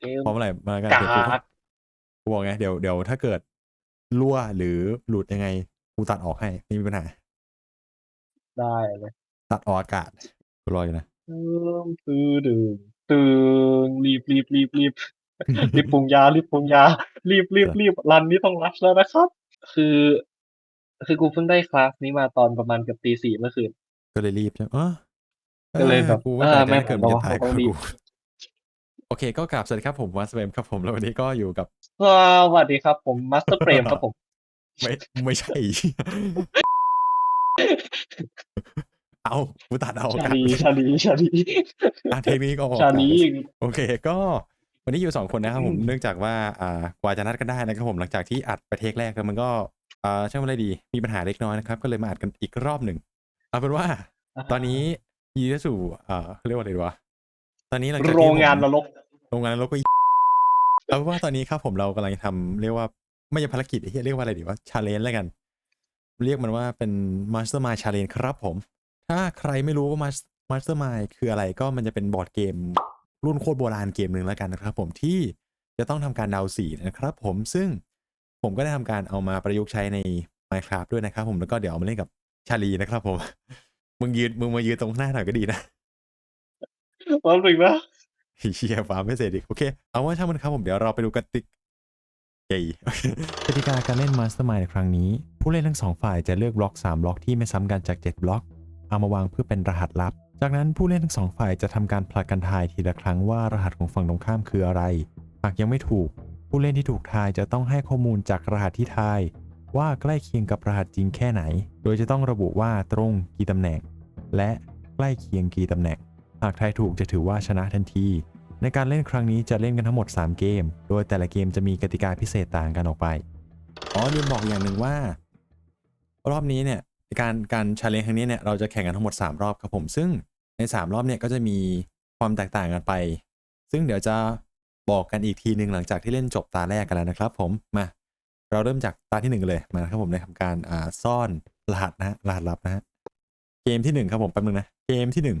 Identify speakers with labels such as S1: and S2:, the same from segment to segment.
S1: เกม
S2: พร้อมอะไรมากัน
S1: กา
S2: เดี๋ยวกู
S1: ก
S2: กูบอกไงเดี๋ยวเดี๋ยวถ้าเกิดรั่วหรือหลุดยังไงกูตัดออกให้ไม่มีปัญหา
S1: ได้เลย
S2: ตัดออกอากาศกูรออยู่นะ
S1: ตึงตึงตึงตึงรีบรีบรีบรีบรีบปรุงยารีบปรุงยา รีบรีบรีบรันนี้ต้องรัชแล้วนะครับ คือ คือกูเพิ่งได้คลาสนี้มาตอนประมาณเกือบตีสี่เมื่อคืน
S2: ก็เลยรีบใช่ไหมเออ
S1: ก็เลยแบบ
S2: กู
S1: เอ
S2: ว่า
S1: อ
S2: แต่
S1: ไม่
S2: ถ้าเกิด
S1: ผม
S2: มัน
S1: ว่า
S2: จะตาย
S1: ต้
S2: ก็
S1: องรี
S2: กู
S1: บ
S2: โอเคก็กราบสวัสดีครับผมวัสเวมครับผมแล้ววันนี้ก็อยู่กับ
S1: สวัสดีครับ ผมมาสเตอร์เปรมครับผม
S2: ไม่ไม่ใช่ เอากูตัดเอาอากาศ
S1: ชาลีชาลีชาลี
S2: อะเทคนิคก็ออก
S1: ชาลี
S2: โอเคก็วันนี้อยู่สองคนนะครับผมเนื่องจากว่าอ่ากว่าจะนัดกันได้นะครับผมหลังจากที่อัดไปเทคแรกแล้วมันก็อ่าช่างว่าอะไรดี มีปัญหาเล็กน้อยนะครับ ก็เลยมาอัดกันอีกรอบหนึ่งเอาเป็นว่า ตอนนี้ยีเข้าสู่อ่าเขาเรียกว่าอะไรดีวะตอนนี้หลังจากที่
S1: โรงงาน
S2: ผม
S1: นรก
S2: โรงงานนรกก็เอาว่าตอนนี้ครับผมเรากำลังทำเรียกว่าไม่ใช่ภารกิจเรียกว่าอะไรดีว่าชาเลนจ์แล้วกัน เรียกมันว่าเป็น Mastermind Challenge ครับผม ถ้าใครไม่รู้ว่า Mas- Mastermind คืออะไรก็มันจะเป็นบอร์ดเกม รุ่นโคตรโบราณเกมหนึ่งแล้วกันนะครับผมที่จะต้องทำการเดาสีนะครับผมซึ่งผมก็ได้ทำการเอามาประยุกต์ใช้ใน Minecraft ด้วยนะครับผมแล้วก็เดี๋ยวเอามาเล่นกับชาลีนะครับผม มึงยืนมึงมายืนตรงหน้าหน่อยก็ดีนะ
S1: วันหนึ่งนะ
S2: เชียฟ้าไม่เสร็จอีกโอเค เอาว่าช่างมันครับผมเดี๋ยวเราไปดูกติกเย้กติกาการเล่น Mastermind ในครั้งนี้ ผู้เล่นทั้งสองฝ่ายจะเลือกบล็อก3บล็อกที่ไม่ซ้ำกันจาก 7 บล็อก เอามาวางเพื่อเป็นรหัสลับ จากนั้นผู้เล่นทั้งสองฝ่ายจะทำการผลัดกันทายทีละครั้งว่ารหัสของฝั่งตรงข้ามคืออะไร หากยังไม่ถูก ผู้เล่นที่ถูกทายจะต้องให้ข้อมูลจากรหัสที่ทาย ว่าใกล้เคียงกับรหัสจริงแค่ไหน โดยจะต้องระบุว่าตรงกี่ตำแหน่ง และใกล้เคียงกี่ตำแหน่ง หากทายถูกจะถือว่าชนะทันที ในการเล่นครั้งนี้จะเล่นกันทั้งหมด 3 เกม โดยแต่ละเกมจะมีกติกาพิเศษต่างกันออกไป อ๋อลืมบอกอย่างหนึ่งว่า รอบนี้เนี่ยการการชาเลนจ์ครั้งนี้เนี่ยเราจะแข่งกันทั้งหมด 3 รอบครับผม ซึ่งใน 3 รอบเนี่ยก็จะมีความแตกต่างกันไป ซึ่งเดี๋ยวจะบอกกันอีกทีหนึ่งหลังจากที่เล่นจบตาแรกกันแล้วนะครับ ผมมาเราเริ่มจากตาที่หนึ่งเลยมาครับผมในทำการอ่าซ่อนรหัสนะฮะรหัสลับนะฮะเกมที่หนึ่งครับผมแป๊บนึงนะเกมที่หนึ่ง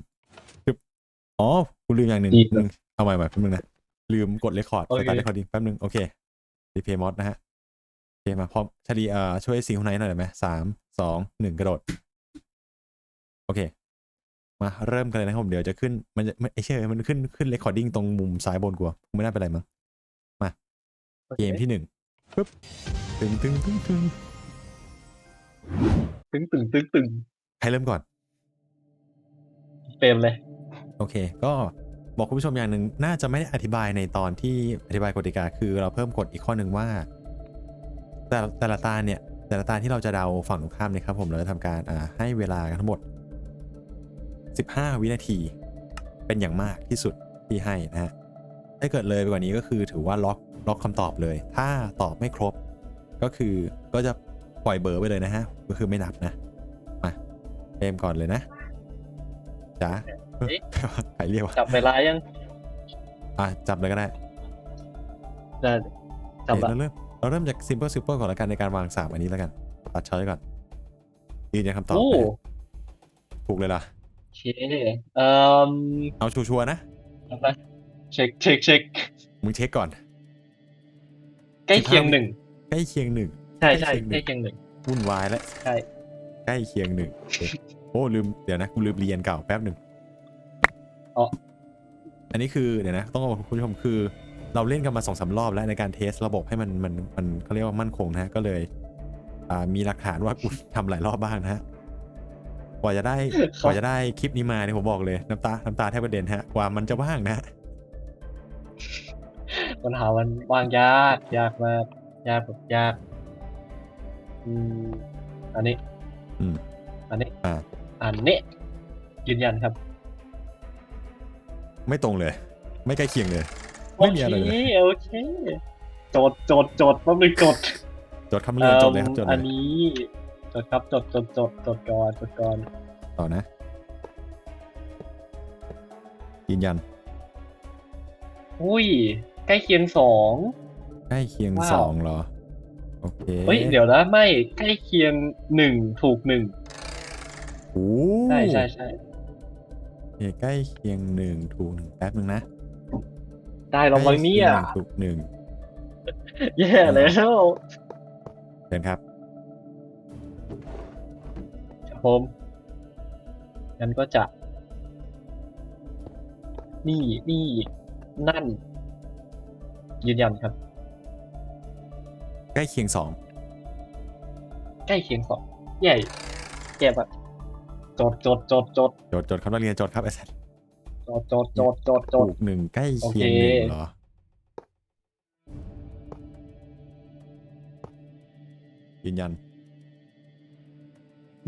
S2: อ๋อกูลืมอย่างหนึ่ง
S1: ดี
S2: แป๊บนึงเอาใหม่ใหม่แป๊บนึงนะ ลืมกดเรคคอร์ด
S1: โอเค
S2: สตาร์ทเรคคอร์ดิ้งแป๊บนึง โอเครีเพย์มอดนะฮะ โอเค มาพร้อมชาลีเอ่อช่วยซิงค์ไหนหน่อยได้ไหมสามสองหนึ่งกระโดด โอเค มาเริ่มกันเลยนะครับผมเดี๋ยวจะขึ้น มันจะไม่ไอเชื่อมันขึ้นขึ้นเรคคอร์ดิ้งตรงมุมซ้ายบนกูอะไม่น่าเป็นไรมั้งมา เกมที่หนึ่งปึ๊บตึงตึงตึงตึง
S1: ตึงตึงตึงตึง
S2: ใครเริ่มก่อน
S1: เต็มเลย
S2: โอเค ก็บอกคุณผู้ชมอย่างหนึ่งน่าจะไม่ได้อธิบายในตอนที่อธิบายกติกาคือเราเพิ่มกฎอีกข้อหนึ่งว่า แต่ละแต่ละตาเนี่ย แต่ละตาที่เราจะเดาฝั่งตรงข้ามนี่ยครับผมเราจะทำการให้เวลาทั้งหมด 15 วินาที เป็นอย่างมากที่สุดที่ให้นะฮะถ้าเกิดเลยไปกว่านี้ก็คือถือว่าล็อกล็อกคำตอบเลย ถ้าตอบไม่ครบ ก็คือก็จะปล่อยเบอร์ไปเลยนะฮะก็คือไม่นับนะมาเกมก่อนเลยนะจ๋า
S1: เอ๊ะ
S2: ใครเรียกว่า
S1: จับเวลายัง
S2: อะจับเลยก็ได้
S1: ได้จับ
S2: เอ๊ะ
S1: ละ
S2: เราเริ่มเราเริ่มจาก simple simple ก่อนแล้วกันในการวางสามอันนี้แล้วกัน ตัดช้อยก่อนยืนยันคำตอบ
S1: โอ้
S2: นะฮะถูกเลยล่ะ
S1: โอเคเอ่อ
S2: เอาชัวร์ๆนะ
S1: จับไปเช็คเช็คเช็ค
S2: มึงเช็คก่อน
S1: ใกล้เคียงหนึ่ง
S2: ใกล้เคียงหนึ่ง
S1: ใช่ใช่
S2: ใก
S1: ใก
S2: ล้
S1: ล้
S2: เคี
S1: เคี
S2: ย
S1: ย
S2: ง
S1: งหนึ่ง
S2: วุ่นวายแล้ว
S1: ใช่
S2: ใกล้เคียงหนึ่งโอเคโอ้ลืมเดี๋ยวนะกูลืมเรียนเก่าแป๊บหนึ่ง
S1: อ๋อ
S2: อันนี้คือเดี๋ยวนะต้องบอกคุณผู้ชมคือ เราเล่นกันมาสองสามรอบแล้วในการเทสระบบให้มันมันมันเขาเรียกว่ามั่นคงนะฮะก็เลยอ่ามีหลักฐานว่ากูทำหลายรอบบ้างนะฮะกว่าจะได้กว่าจะได้คลิปนี้มาเนี่ยผมบอกเลยน้ำตาน้ำตาแทบกระเด็นฮะกว่ามันจะว่างนะฮะ
S1: ปัญหามันวางยากยากมากยากแบบยากอืมอันนี้
S2: อืม
S1: อันนี้
S2: อ่า
S1: อันนี้ยืนยันครับ
S2: ไม่ตรงเลย ไม่ใกล้เคียงเลย ไม่มีอะไรเลย
S1: โอเคโอเคโจทย์โจทย์โจทย์แป๊บนึงโจทย์
S2: จดคำเรียนจดเลยครับจด
S1: อัน
S2: เลย
S1: นี้จดครับจดจดจดจดก่อนจดก่อน
S2: ต่อนะ ยืนยัน
S1: อุ้ย ใกล้เคียงสอง
S2: ใกล้เคียง
S1: ว้าว
S2: สองเหรอ โอเค
S1: เฮ้ย เดี๋ยวนะ ไม่ ใกล้เคียงหนึ่งถูกหนึ่ง
S2: โอ้
S1: ใช่ใช่ใช่
S2: โอ เคใกล้เคียงหนึ่งถูกหนึ่งแป๊บนึงนะ
S1: ได้เราบ้างเนี่ย
S2: ถูกหนึ่ง
S1: แย่แล้ว
S2: เชิญครับ
S1: ครับผมงั้นก็จะ นี่นี่นั่น ยืนยันครับ
S2: ใกล้เคียงสอง
S1: ใกล้เคียงสองใหญ่แกแบบ จดจดจดจด
S2: โจทย์โจทย์ครับนักเรียนโจทย์ครับไอ้สัตว์
S1: จดจดจดจดจ
S2: ถู
S1: ด
S2: กหนึ่งใกล้เคียง
S1: โอเค
S2: หนึ่งเหรอ ยืนยัน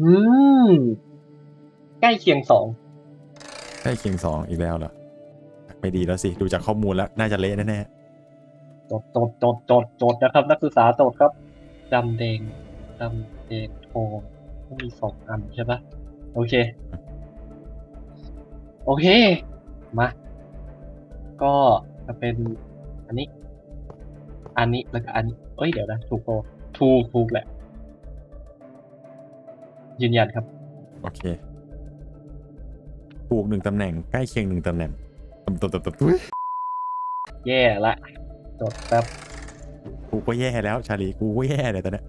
S1: อืมใกล้เคียงสอง
S2: ใกล้เคียงสองอีกแล้วเหรอไม่ดีแล้วสิ ดูจากข้อมูลแล้ว น่าจะเละแน่
S1: จดจดจดจดจดนะครับ นักศึกษาจดครับ ดำแดงดำแดงทองต้องมีสองอันใช่ปะ โอเค โอเค มา ก็จะเป็นอันนี้ อันนี้แล้วก็อันนี้เอ้ยเดี๋ยวนะ ถูกโอถูกถูกแหละ ยืนยันครับ
S2: ๆโอเค ถูกหนึ่งตำแหน่งใกล้เคียงหนึ่งตำแหน่งตำตำตำตำตุ้ย
S1: แย่ละจดแป๊บ
S2: กูก็แย่แล้ว ชาลีกูก็แย่เลยตอนเนี้ย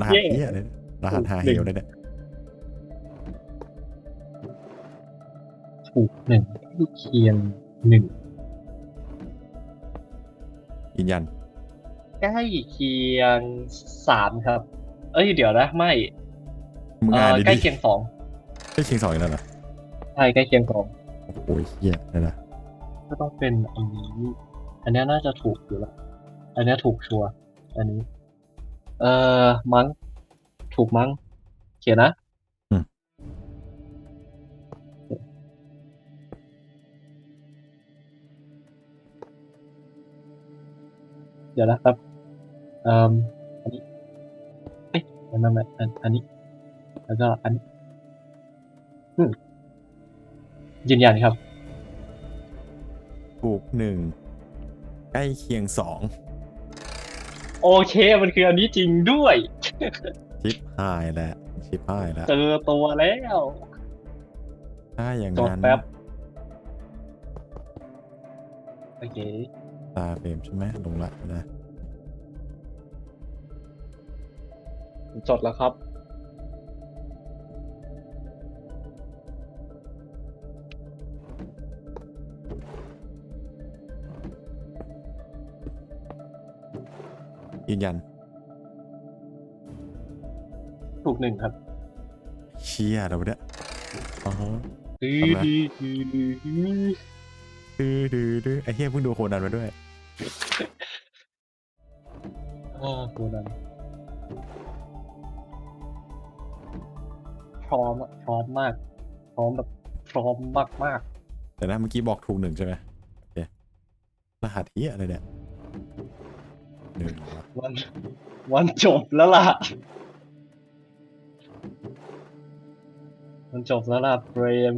S2: รหัส
S1: แย่
S2: เหี้ยเลยรหัสหาเหวเลยเนี่ย
S1: ถูกหนึ่งใกล้เคียงหนึ่ง
S2: ยืนยัน
S1: ใกล้เคียงสามครับ เอ้ยเดี๋ยวนะไม่
S2: มึง
S1: เอ่
S2: อ่าน
S1: อ
S2: ดี
S1: ใกล้
S2: ๆ
S1: เคียงสอง
S2: ใกล้เคียงสองอีกแล้วเหรอ
S1: ใช่ใกล้เคียงสอง
S2: โอ้ยเหี้ยนั่นนะ
S1: ก็ต้องเป็นอันนี้ อันเนี้ยน่าจะถูกอยู่แล้วอันเนี้ยถูกชัวร์อันนี้ เอ่อมั้งถูกมั้งเขียนนะ เดี๋ยวนะครับเอ่ออันนี้เอ๊ะไม่ไม่ไม่อันอันนี้ แล้วก็อันนี้อืมยืนยันครับ
S2: ถูกหนึ่งใกล้เคียงสอง
S1: โอเคมันคืออันนี้จริงด้วย
S2: ชิปหายแล้วชิปหายแล้ว
S1: เจอตัวแล้ว
S2: ถ้าอย่าง
S1: จด
S2: นั้น
S1: แป๊บโอเค
S2: ตาเฟรมใช่ไหมลงละนะ
S1: จดแล้วครับ
S2: ยืนยัน
S1: ถูกหนึ่งครับ
S2: เชียเราเนี่ยอ๋อ
S1: ดื้อ
S2: ทำไม
S1: ดื้อดื้อดื้อดื้อ
S2: ดื้อดื้อดื้อไอ้เฮียเพิ่งดูโคนันมาด้วย
S1: อ่าโคนันพร้อมอะพร้อมมาก พร้อมแบบพร้อมมากมาก
S2: แต่นะเมื่อกี้บอกถูกหนึ่งใช่ไหมโอเครหัสเฮียอะไรเนี่ยหนึ่งวะ
S1: ๆวันวันจบแล้วล่ะ มันจบแล้วล่ะเบรม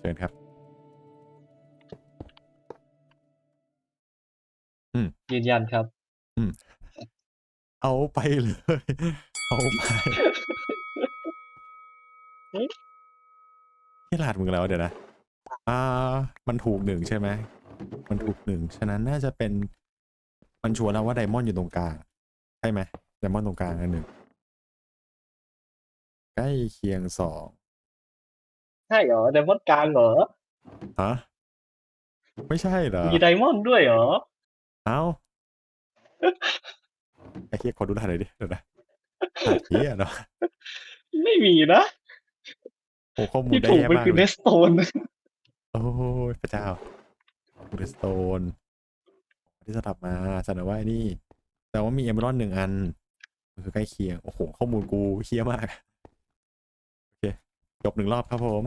S2: เชิญครับ
S1: ยืนยันครับ
S2: เอาไปเลย เอาไป
S1: เอ๊ะ
S2: ที่รหัสมึงแล้วเดี๋ยวนะ อ่า มันถูกหนึ่งใช่ไหม มันถูกหนึ่ง ฉะนั้นน่าจะเป็น มันชวนเราว่าไดมอนด์อยู่ตรงกลาง ใช่ไหมไดมอนด์ตรงกลางอันหนึ่ง ใกล้เคียงสอง
S1: ใช่เหรอไดมอนด์กลางเหรอ
S2: ฮะ ไม่ใช่เหรอ
S1: มีไดมอนด์ด้วยเหรอ
S2: เอ้าไอ้เฮียขอดูรหัสหน่อยดิเดี๋ยวนะรหัสเฮียเนาะ
S1: ไม่มีนะ
S2: โอ้ข้อมูล
S1: ที่
S2: ได้
S1: ถูก
S2: แย่
S1: มัน
S2: มาก
S1: คือ
S2: เล
S1: เน
S2: ย
S1: สโตน
S2: โอ้ยพระเจ้าเรสโตนที่สลับมาเสนอว่าไอ้นี่ แต่ว่ามีเอเมอรอนหนึ่งอัน มันคือใกล้เคียง โอ้โห ข้อมูลกูเคี้ยมาก โอเค จบหนึ่งรอบครับผม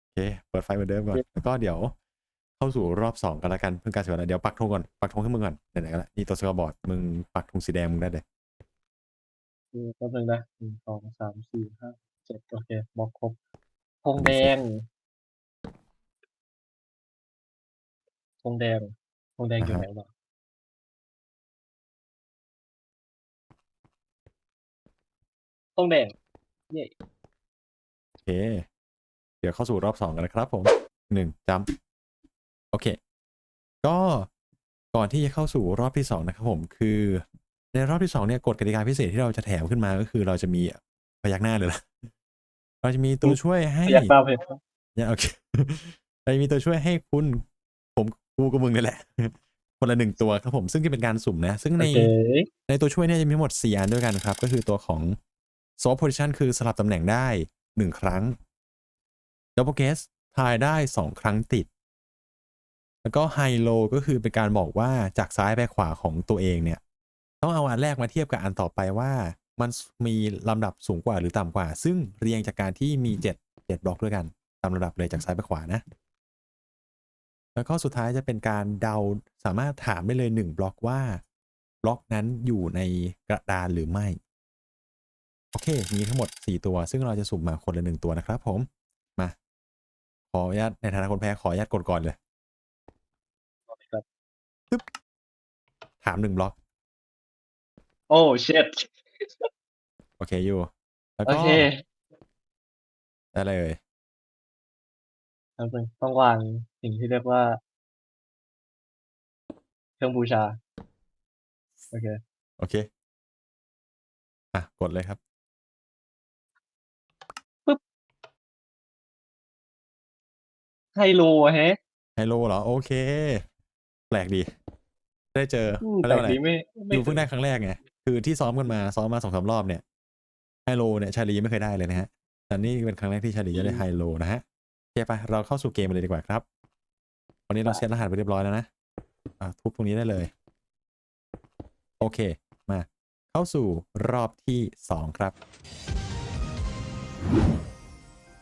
S2: โอเค เปิดไฟเหมือนเดิมก่อน แล้วก็เดี๋ยว เข้าสู่รอบสองกันละกันเพื่อการเสียเวลาเดี๋ยวปักธงก่อนปักธงให้มึงก่อนไหนๆก็แล้วนี่ตัวสกอร์บอร์ดมึงปักธงสีแดงมึงได้เลย
S1: แป๊บนึงนะหนึ่งสองสามสี่ห้าเจ็ดโอเคบอกครบธงแดงธงแดงธงแดงอยู่ไหนวะธงแดงเย่
S2: โอเค เดี๋ยวเข้าสู่รอบสองกันนะครับผมหนึ่งจำ โอเค ก็ก่อนที่จะเข้าสู่รอบที่สองนะครับผม คือในรอบที่สองเนี่ยกฎกติกาพิเศษที่เราจะแถมขึ้นมาก็คือเราจะมีพยักหน้าเลยล่ะเราจะมีตัวช่วยให้
S1: อยากทราบเหตุผล
S2: เนี่ยโอเคเราจะมีตัวช่วยให้คุณ ผมกูกับมึงนี่แหละ คนละหนึ่งตัวครับผมซึ่งจะเป็นการสุ่มนะ ซึ่ง
S1: โอ
S2: ใน
S1: เค
S2: ในตัวช่วยเนี่ยจะมีทั้งหมด4อันด้วยกันครับ ก็คือตัวของ swap position คือสลับตำแหน่งได้1ครั้ง double guess ทายได้2ครั้งติด แล้วก็ high low ก็คือเป็นการบอกว่าจากซ้ายไปขวาของตัวเองเนี่ย ต้องเอาอันแรกมาเทียบกับอันต่อไปว่า มันมีลำดับสูงกว่าหรือต่ำกว่า ซึ่งเรียงจากการที่มี7 7บล็อกด้วยกันตามลำดับเลยจากซ้ายไปขวานะ แล้วก็สุดท้ายจะเป็นการเดาสามารถถามได้เลย 1 บล็อกว่า บล็อกนั้นอยู่ในกระดานหรือไม่ โอเค มีทั้งหมด 4 ตัว ซึ่งเราจะสุ่มมาคนละหนึ่งตัวนะครับผม มา ขออนุญาตในฐานะคนแพ้ขออนุญาตกดก่อนเลย ตึ๊บถามหนึ่งบล็อก
S1: โอ้เช็ด
S2: โอเคอยู่ แล้ว
S1: โอ
S2: ก็
S1: เค
S2: ได้เลย
S1: ครับผมต้องวางสิ่งที่เรียกว่า เครื่องบูชา โอเค
S2: โอเค อะ กดเลยครับ
S1: ไฮโลอะแฮะ
S2: ไฮโลเหรอ โอเค แปลกดี ได้เจอ
S1: อืม
S2: เขา
S1: แต่
S2: เรียกว่าอะไร
S1: นี้ไม่ไม่
S2: ดูเพิ่งได้ครั้งแรกไงคือที่ซ้อมกันมาซ้อมมาสองสามรอบเนี่ยไฮโลเนี่ยชาลีไม่เคยได้เลยนะฮะแต่นี่เป็นครั้งแรกที่ชาลีจะได้ไฮโลนะฮะโอเคไปเราเข้าสู่เกมกันเลยดีกว่าครับวันนี้เราเซตรหัสไปเรียบร้อยแล้วนะอะทุบตรงนี้ได้เลย โอเค มา เข้าสู่รอบที่สองครับ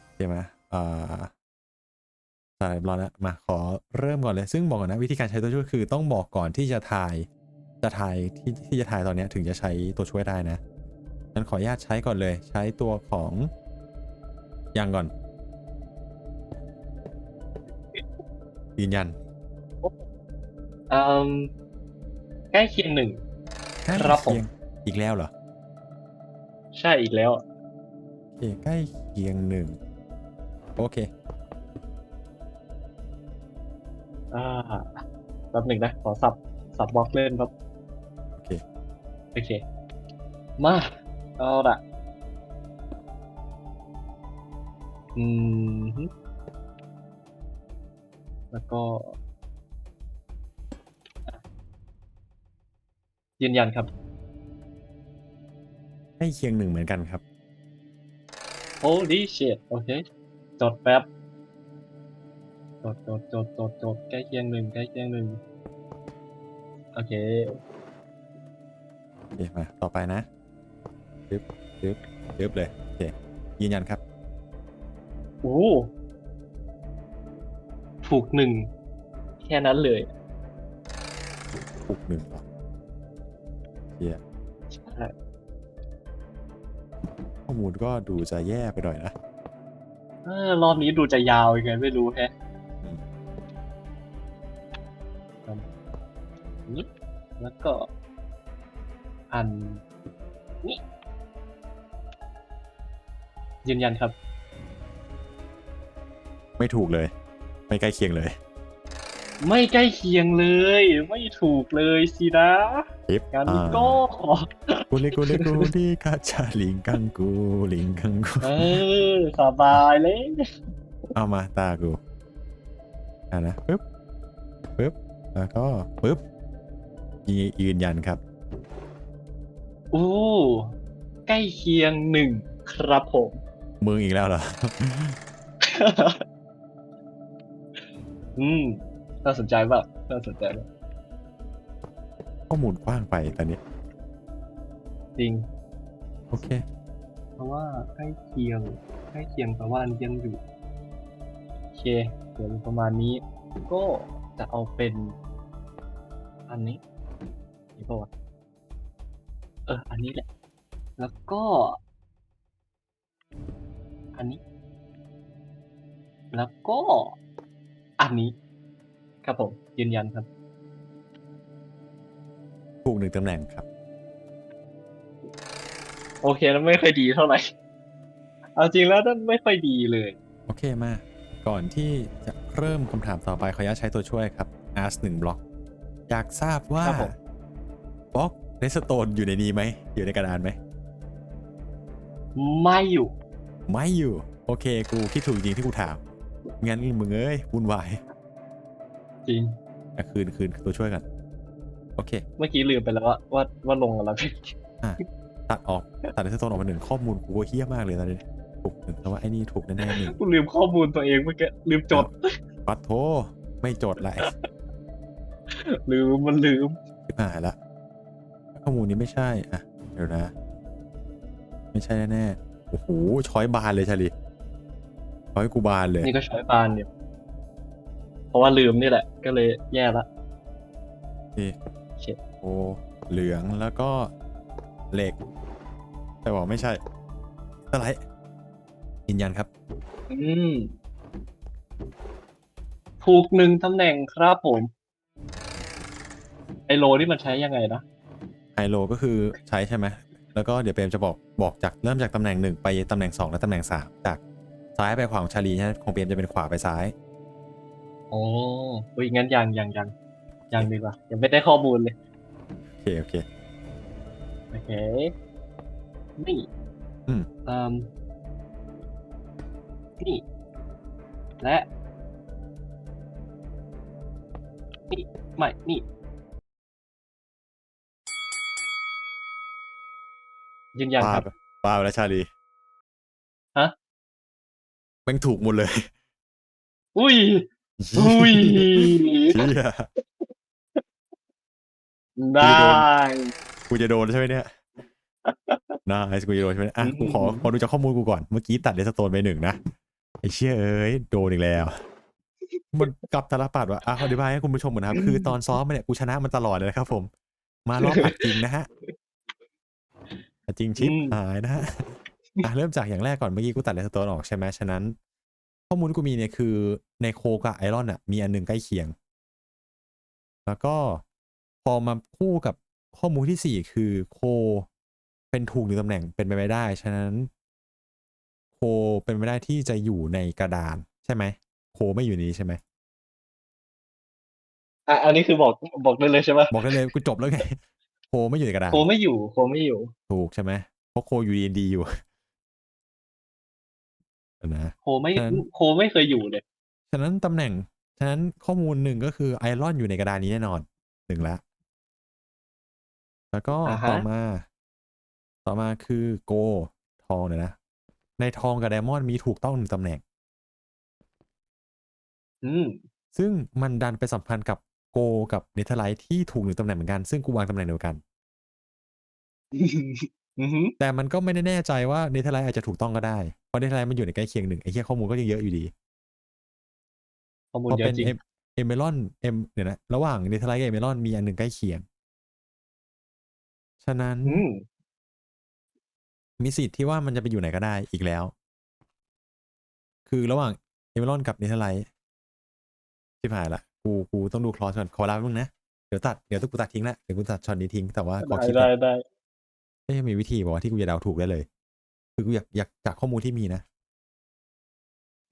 S2: โอเคไหมอ่า ใส่เรียบร้อยแล้วมาขอเริ่มก่อนเลย ซึ่งบอกก่อนนะวิธีการใช้ตัวช่วยคือต้องบอกก่อนที่จะถ่ายจะถ่ายที่ที่จะถ่ายตอนเนี้ยถึงจะใช้ตัวช่วยได้นะงั้นขออนุญาตใช้ก่อนเลย ใช้ตัวของยังก่อน ยืนยัน
S1: อืมใกล้เคียงหนึ่ง ครับผม
S2: ใกล้เยงอีกแล้วเหรอ
S1: ใช่อีกแล้ว
S2: โอเคใกล้เคียงหนึ่งโอเค
S1: อ่าแป๊บหนึ่งนะ ขอสับ สับบล็อกเล่นแป๊บ
S2: โอเค
S1: โอเค มา เอาละอืมฮึแล้วก็อะยืนยันครับ
S2: ใกล้เคียงหนึ่งเหมือนกันครับ
S1: Holy shit โอเค จดแป๊บ จดจดจดจดจดใกล้เคียงหนึ่งใกล้เคียงหนึ่งโอเค
S2: โอเคมาต่อไปนะยึบยึบยึบเลยโอเคยืนยันครับ
S1: โอ้ถูกหนึ่งแค่นั้นเลย
S2: ถูกหนึ่งเหรอเฮีย
S1: ใช่
S2: ข้อมูลก็ดูจะแย่ไปหน่อยนะ
S1: เออรอบนี้ดูจะยาวยังไงไม่รู้แฮะ แล้วก็ อันนี้ยืนยันครับ
S2: ไม่ถูกเลย ไม่ใกล้เคียงเลย
S1: ไม่ใกล้เคียงเลย ไม่ถูกเลยสินะ
S2: ทิป
S1: งาน
S2: อ่า
S1: นี้ก็
S2: กูเลกูเลกูดีกาชาลิงกังกูลิงกังกู
S1: เออสบายเลย
S2: เอามาตากูอ่านะปึ๊บปึ๊บแล้วก็ปึ๊บ ยยืนยันครับ
S1: อู้ใกล้เคียงหนึ่งครับผม
S2: มึงอีกแล้วเหรอ
S1: อืมน่าสนใจป่ะน่าสนใจป่ะ
S2: ข้อมูลกว้างไปตอนนี้
S1: จริง
S2: โอเค
S1: เพราะว่าใกล้เคียง ใกล้เคียงแปลว่ายังอยู่ โอเคเดี๋ยวประมาณนี้ ก็จะเอาเป็น อันนี้ นี่ป่าวะเออ อันนี้แหละ แล้วก็ อันนี้ แล้วก็ อันนี้ ครับผม ยืนยันครับ
S2: ถูกหนึ่งตำแหน่งครับ
S1: โอเคแล้วไม่ค่อยดีเท่าไหร่ เอาจริงแล้วนั่นไม่ค่อยดีเลย
S2: โอเคมา ก่อนที่จะเริ่มคำถามต่อไปขออนุญาตใช้ตัวช่วยครับ ask หนึ่งบล็อก อยากทราบว่า
S1: ครับผม
S2: บล็อกเรสโตนอยู่ในนี้ไหม อยู่ในกระดานไหม
S1: ไม่อยู่
S2: ไม่อยู่ โอเค กูคิดถูกจริงที่กูถาม งั้นมึงเอ้ยวุ่นวาย
S1: จริง
S2: อะคืนคืนตัวช่วยกัน โอเค
S1: เมื่อกี้ลืมไปแล้วว่าว่าว่าลงอะไรไป
S2: ตัดออกตัดเรสโตนออกมาหนึ่งข้อมูลกูเฮี้ยมากเลยตอนนี้ถูกหนึ่งแต่ว่าไอ้นี่ถูกแน่ๆหนึ่ง
S1: กูลืมข้อมูลตัวเองเมื่อกี้ลืมจด
S2: ปัดโทไม่จดละ
S1: ลืมมันลืม
S2: ที่หายละ ข้อมูลนี้ไม่ใช่ อะ เดี๋ยวนะ ไม่ใช่แน่ๆโอ้โหช้อยบานเลยชาลีช้อยกูบานเลย
S1: นี่ก็ใช้บานอยู่เพราะว่าลืมนี่แหละ ก็เลยแย่ละ
S2: นี่
S1: เช็ด
S2: โอ้เหลืองแล้วก็เหล็ก แต่บอกไม่ใช่สไลด์ยืนยันครับ
S1: อืมถูกหนึ่งตำแหน่งครับผม ไอโลนี่มันใช้ยังไงนะ
S2: ไฮโลก็คือใช้ใช่ไหมแล้วก็เดี๋ยวเปรมจะบอกบอกจากเริ่มจากตำแหน่งหนึ่งไปตำแหน่งสองและตำแหน่งสามจากซ้ายไปขวาของชาลีใช่ไหมของเปรมจะเป็นขวาไปซ้าย
S1: โอ้ยงั้นยังยังยังยังดีกว่ายังไม่ได้ข้อมูลเลย
S2: โอเคโอเค
S1: โอเคนี่
S2: อืม
S1: อืมนี่และนี่ไม่นี่ ยืนยัน
S2: ป้า
S1: ครับ
S2: บป้าบแล้วชาลี
S1: ฮะ
S2: แม่งถูกหมดเลย
S1: อุ้ย อุ้ย
S2: เชี่ย
S1: ได้
S2: กูจะโดนใช่ไหมเนี่ยน่าไอ้กูจะโดนใช่ไหมอะกูขอขอดูจากข้อมูลกูก่อนเมื่อกี้ตัดเลสโตนไปหนึ่งนะไอ้เชี่ยเอ้ยโดนอีกแล้วมันกลับตาลปัดว่ะอะอธิบายให้คุณผู้ชมก่อนนะครับ คือตอนซ้อมมาเนี่ยกูชนะมันตลอดเลยนะครับผม มารอบอัดจริงนะฮะอัด จริงชิป
S1: อืม
S2: หายนะฮะอะเริ่มจากอย่างแรกก่อนเมื่อกี้กูตัดเลสโตนออกใช่ไหมฉะนั้น ข้อมูลที่กูมีเนี่ยคือในโคกับไอรอนอะ มีอันหนึ่งใกล้เคียง แล้วก็พอมาคู่กับข้อมูลที่สี่คือโค เป็นถูกหนึ่งตำแหน่งเป็นไปไม่ได้ ฉะนั้นโคเป็นไปได้ที่จะอยู่ในกระดานใช่ไหมโคไม่อยู่ในนี้ใช่ไหม
S1: อะอันนี้คือบอกบอกได้เลยใช่ไหม
S2: บอกได้เลยกูจบแล้วไง โคไม่อยู่ในกระดาน
S1: โคไม่อยู่โคไม่อยู่
S2: ถูกใช่ไหมเพราะโคอยู่ดีดีอยู่นะ
S1: โคไม่
S2: ฉะนั้น
S1: โคไม่เคยอยู่เลย
S2: ฉะนั้นตำแหน่ง ฉะนั้นข้อมูลหนึ่งก็คือไอรอนอยู่ในกระดานนี้แน่นอนหนึ่งละ แล้วก็
S1: อ่าฮะ
S2: ต่อมา ต่อมาคือโกทองเนี่ยนะ ในทองกับไดมอนด์มีถูกต้องหนึ่งตำแหน่ง
S1: อืม
S2: ซึ่งมันดันไปสัมพันธ์กับ โกกับเนเธอร์ไลท์ที่ถูกหนึ่งตำแหน่งเหมือนกัน ซึ่งกูวางตำแหน่งเดียวกัน
S1: อือหือ
S2: แต่มันก็ไม่ได้แน่ใจว่าเนเธอร์ไลท์อาจจะถูกต้องก็ได้ เพราะเนเธอร์ไลท์มันอยู่ในใกล้เคียงหนึ่งไอ้เหี้ยข้อมูลก็ยังเยอะอยู่ดี
S1: ข้อมูล
S2: พอ
S1: เย
S2: เป็
S1: อะ
S2: น
S1: จริง
S2: เอเอเมรอนเอมเดี๋ยวนะระหว่างเนเธอร์ไลท์กับเอเมรอนมีอันหนึ่งใกล้เคียง ฉะนั้น
S1: อืม
S2: มีสิทธิ์ที่ว่ามันจะไปอยู่ไหนก็ได้อีกแล้ว คือระหว่างเอเมรอนกับเนเธอร์ไลท์ที่ผ่านละ กูกูต้องดูคลอสก่อนขอลาแป๊บนึงนะเดี๋ยวตัดเดี๋ยวต้องกูตัดทิ้งละเดี๋ยวกูตัดช็อตนี้ทิ้งแต่ว่าขอ
S1: ได้
S2: คิดก่
S1: ได้
S2: อน
S1: ได้
S2: ไม่มีวิธีบอกว่าที่กูจะเดาถูกได้เลย คือกูอยากอยากจากข้อมูลที่มีนะ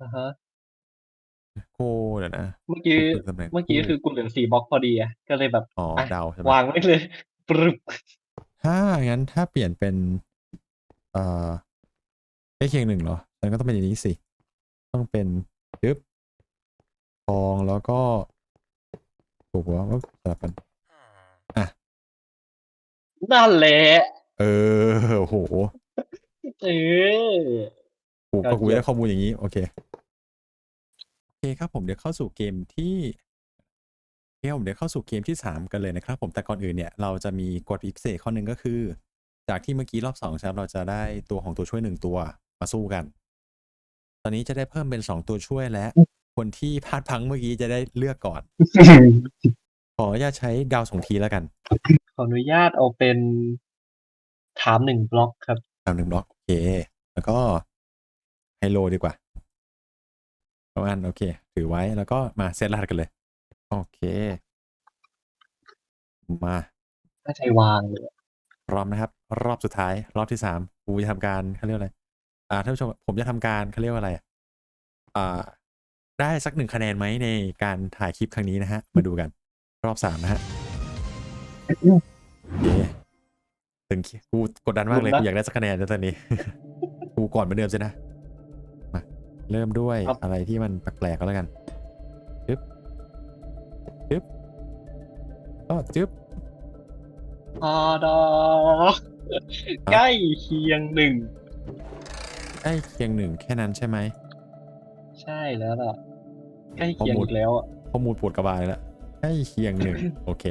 S1: อ่าฮะ
S2: โคเดี๋ยวนะ
S1: เมื่อกี้
S2: ถูกตำแหน่ง
S1: เมื่อกี้คือกูเหลือสี่บล็อกพอดีอะก็เลยแบบ
S2: อ๋อ
S1: อะ
S2: เดาใช่ไหม
S1: วางไว้เลยปรึบ
S2: ถ้างั้นถ้าเปลี่ยนเป็น เอ่อใกล้เคียงหนึ่งเหรอมันก็ต้องเป็นอย่างนี้สิ ต้องเป็นยึบทองแล้วก็ ถูกว่าว่าสลับกัน
S1: นั่นแหละ
S2: เออโอ้โห
S1: เออ
S2: กู
S1: ยอด
S2: ก็กู
S1: เยี่ยม
S2: ได้ข้อมูลอย่างนี้ โอเคโอเคครับผมเดี๋ยวเข้าสู่เกมที่โอเคผมเดี๋ยวเข้าสู่เกมที่สามกันเลยนะครับ ผมแต่ก่อนอื่นเนี่ยเราจะมีกฎพิเศษข้อหนึ่งก็คือ จากที่เมื่อกี้รอบสองครับเราจะได้ตัวของตัวช่วยหนึ่งตัวมาสู้กัน ตอนนี้จะได้เพิ่มเป็นสองตัวช่วยและ คนที่พลาดพลังเมื่อกี้จะได้เลือกก่อน ขออนุญาตใช้ดาวสองทีแล้วกัน
S1: ขออนุญาตเอาเป็นถามหนึ่งบล็อกครับ
S2: ดาวหนึ่งบล็อกโอเค แล้วก็ไฮโลดีกว่าเอาอันโอเค ถือไว้แล้วก็มาเซตรหัสกันเลย โอเค มา
S1: ถ้าใจวางเลย
S2: พร้อมนะครับ รอบสุดท้าย รอบที่สามกูจะทำการเขาเรียกว่าอะไร อ่าท่านผู้ชมผมจะทำการเขาเรียกว่าอะไร อะอ่า ได้สักหนึ่งคะแนนไหมในการถ่ายคลิปครั้งนี้นะฮะ มาดูกันรอบสามนะฮะโอเคถึงกูกดดันมากเลย
S1: ลุ้นนะ
S2: กูอยากได้สักคะแนนนะตอนนี้กูก่อนเหมือนเดิมสินะมาเริ่มด้วย
S1: ครับ
S2: อะไรที่มันแปลกๆก็แล้วกันจึ๊บจึ๊บก็จึ๊บ
S1: ฮาดาใกล้เคียงหนึ่ง
S2: ใกล้เคียงหนึ่งแค่นั้นใช่ไหม
S1: ใช่แล้วล่ะ ใกล้เคียง
S2: ข้อมูล
S1: อีกแล้วอะ
S2: ข้อมูลปวดกระบาลแล้วใกล้เคียงหนึ่งโอเค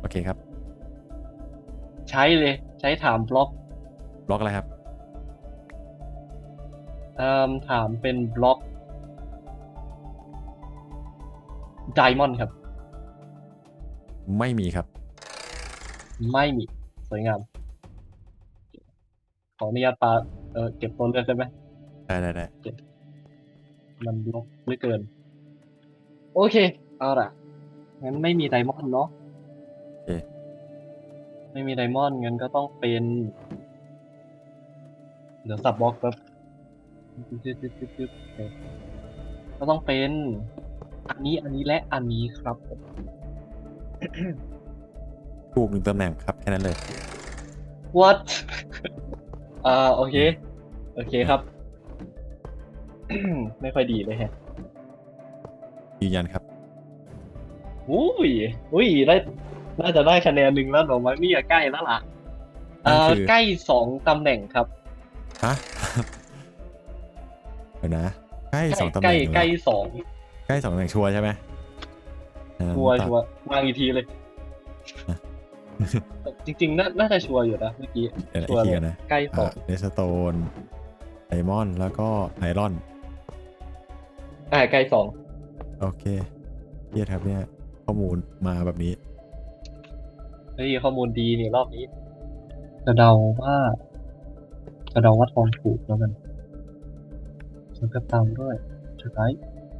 S2: โอเคครับ
S1: ใช้เลย ใช้ถามบล็อก
S2: บล็อกอะไรครับ
S1: เอ่อถามเป็นบล็อกไดมอนด์ครับ
S2: ไม่มีครับ
S1: ไม่มี สวยงาม ขออนุญาตปาเออเก็บตัวเลือกได้ไหม
S2: ได้ได้ได้
S1: มันบล็อกเหลือเกิน โอเค เอาล่ะ งั้นไม่มีไดมอนด์เนาะ
S2: โอเค
S1: ไม่มีไดมอนด์งั้นก็ต้องเป็น เดี๋ยวสับบล็อกแป๊บจึ๊บจึ๊บจึ๊บจึ๊บโอเคก็ต้องเป็น อันนี้อันนี้และอันนี้ครับผม
S2: ถูกหนึ่งตำแหน่งครับแค่นั้นเลย
S1: what อ่าโอเค โอเคครับ ไม่ค่อยดีเลยแฮะ
S2: ยืนยันครับ
S1: อุ้ยอุ้ยได้น่าจะได้คะแนนหนึ่งแล้วหนูมันนี่ใกล้แล้วล่ะ
S2: นั่
S1: อ่าน
S2: คือ
S1: ใกล้สองตำแหน่งครับ
S2: ฮะเดี๋ยวนะใกล้
S1: ใก
S2: ส
S1: ล้
S2: องตำแห
S1: ใกล้
S2: น่งเหรอ
S1: ใกล้สอง
S2: ใกล้สองตำแหน่งชัวร์ใช่ไหมอ่า
S1: ชัวร์
S2: ตัด
S1: ชัวร์วางอีกทีเลย
S2: ฮะ
S1: จริงๆน่าน่าจะชัวร์อยู่นะเมื่อกี้
S2: เดี๋ยวนะ
S1: ชัวร์
S2: อีกที
S1: เล
S2: กั
S1: ย
S2: นนะ
S1: ใกล้สอง
S2: เดสโตนไดมอนด์แล้วก็ไอรอน
S1: อ่าใกล้สอง
S2: โอเคเยียดครับเนี่ย ข้อมูลมาแบบนี้
S1: เฮ้ยข้อมูลดีนี่รอบนี้ จะเดาว่าจะเดาว่าทองถูกแล้วกันแล้วก็ตามด้วยสุดท้าย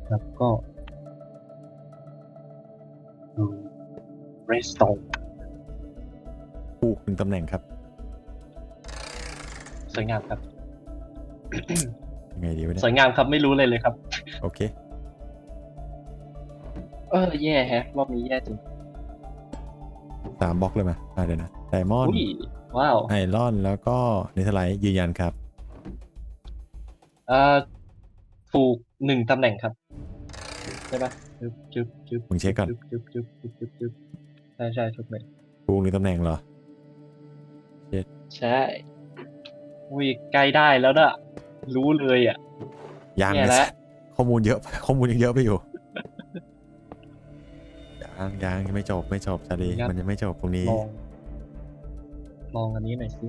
S1: แล้วก็เรสโตน
S2: ถูกหนึ่งตำแหน่งครับ
S1: สวยงามครับ
S2: ยังไงดีวะเนี่
S1: สวยยงามครับไม่รู้เลยเลยครับ
S2: โอเค
S1: เออแย่แฮะรอบนี้แย่จริง
S2: สามบล็อกเลยมาอ่าเดี๋ยวนะไดมอนด์
S1: อุ้ยว้าว
S2: ไอรอนแล้วก็เนเธอร์ไลท์ยืนยันครับ
S1: เอ่อถูกหนึ่งตำแหน่งครับใช่ปะจึ๊บจึ๊บจึ๊บ
S2: มึงเช็คก่อน
S1: จึ๊บจึ๊บจึ๊บจึ๊บจึ๊บจึ๊บใช่ใช่ถูกเลย
S2: ถูกหนึ่งตำแหน่งเหรอ
S1: ใช่อุ้ยใกล้ได้แล้วนะรู้เลยอะ
S2: ยัง
S1: แย่
S2: นะ
S1: แล้ว
S2: ข้อมูลเยอะข้อมูลยังเยอะไปอยู่ยังยังยังไม่จบไม่จบชาลีมันยังไม่จบตรงนี้
S1: ลองลองอันนี้หน่อยสิ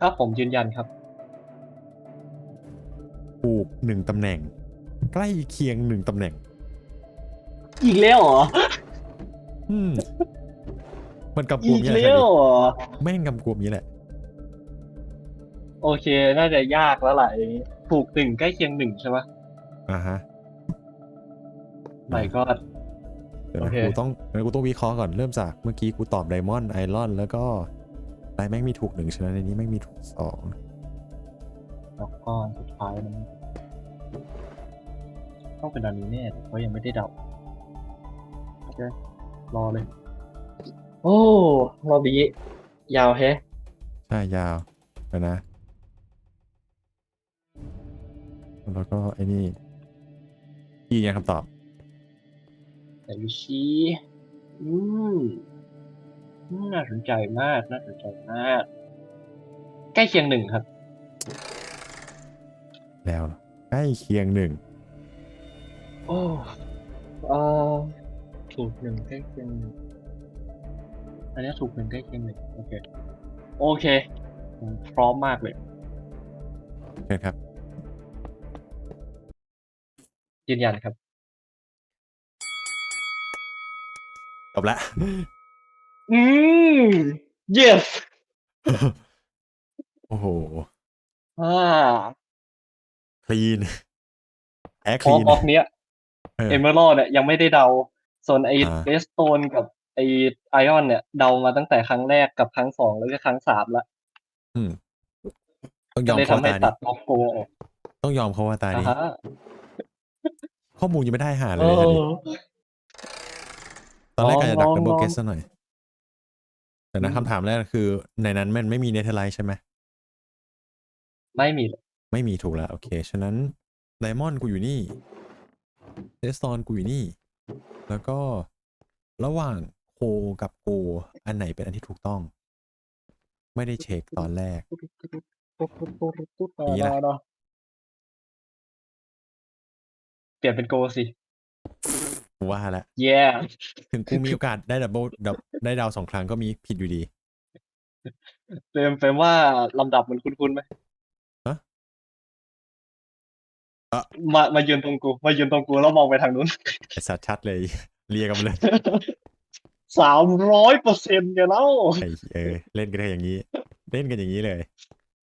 S1: ถ้าผมยืนยันครับ
S2: ถูกหนึ่งตำแหน่ง ใกล้เคียงหนึ่งตำแหน่ง
S1: อีกแล้วเหรอ
S2: อืมมันกำกว
S1: อี
S2: ม
S1: ก
S2: อย่างนี้แห
S1: แล้
S2: ละ
S1: วเหรอ
S2: แม่งกำกวมอย่างนี้แหละ
S1: โอเค น่าจะยากแล้วล่ะอย่างนี้ถูกหนึ่งใกล้เคียงหนึ่งใช่ปะ
S2: อ่าฮะ
S1: ไม่ก็
S2: เดี๋ยว
S1: โอ
S2: นะ
S1: เค
S2: กูต้องงั้นกูต้องวิเคราะห์ก่อนเริ่มจากเมื่อกี้กูตอบไดมอนด์ไอรอนแล้วก็อะไรแม่งมีถูกหนึ่งฉะนั้นในนี้แม่งมีถูกสอง
S1: แล้วก็สุดท้ายมันต้องเป็นอันนี้แน่เพราะยังไม่ได้เดาโอเค รอเลย โอ้รอบนี้ยาวแฮะ
S2: ใช่ยาวเดี๋ยวนะ แล้วก็ไอ้นี่ยืนยันคำตอบ
S1: แต่วิชีอืมอืมน่าสนใจมาก น่าสนใจมาก ใกล้เคียงหนึ่งครับ
S2: แล้วเหรอใกล้เคียงหนึ่ง
S1: โอ้เออ ถูกหนึ่งใกล้เคียงหนึ่งอันนี้ถูกหนึ่งใกล้เคียงหนึ่งโอเค โอเคผมพร้อมมากเลย
S2: เชิญครับ
S1: ยืนยันครับ
S2: จบละ
S1: อืม yes
S2: โอ้โห
S1: อ่า
S2: คลีนแอค
S1: อ
S2: ลี
S1: อก
S2: น
S1: ออกเนี้ย
S2: เออ
S1: เอเมอรัลเนี่ยยังไม่ได้เดา ส่วนไอ้
S2: อ่า
S1: เรสโตนกับไอไอออนเนี่ย เดามาตั้งแต่ครั้งแรกกับครั้งสองแล้วก็ครั้งสามละ
S2: อืมต้องย
S1: ก็
S2: อม
S1: เลย
S2: เขา
S1: ทำให้
S2: ตา
S1: ตั
S2: นี้
S1: ดล็อกโกออก
S2: ต้องยอมเขาว่าตา
S1: อ่า
S2: นี้
S1: ฮะ
S2: ข้อมูลยังไม่ได้หาเล
S1: เอย
S2: นะดิ
S1: อ
S2: ตอนแรกก็จะดัก
S1: ลอง
S2: ดับเบิล
S1: ลอง
S2: เกสซะหน่อย แต่นะ
S1: อืม
S2: คำถามแรกคือ ในนั้นมันไม่มีเนเธอร์ไลท์ใช่ไหม
S1: ไม่มีเลย
S2: ไม่มีถูกแล้ว โอเค ฉะนั้นไดมอนด์กูอยู่นี่เดสตอนกูอยู่นี่ แล้วก็ระหว่างโคกับโก อันไหนเป็นอันที่ถูกต้อง ไม่ได้เช็คตอนแรกอย่างนี้ล่ะ
S1: เปลี่ยนเป็นโกสิ
S2: ว่าแล้ว
S1: แย่
S2: ถึงกูมีโอกาสได้ดับเบิลดับได้ดาวสองครั้งก็มีผิดอยู่ดี
S1: เฟรมเฟรมว่าลำดับมันคุ้นๆไหม มามายืนตรงกู มายืนตรงกูแล้วมองไปทางนู้น
S2: ไอสัตว์ชัดเลย เรียกกันมาเลย
S1: สามร้อยเปอร์เซ็นต์กันแล้ว
S2: ไอเออเล่นกันได้อย่างนี้ เล่นกันอย่างนี้เลย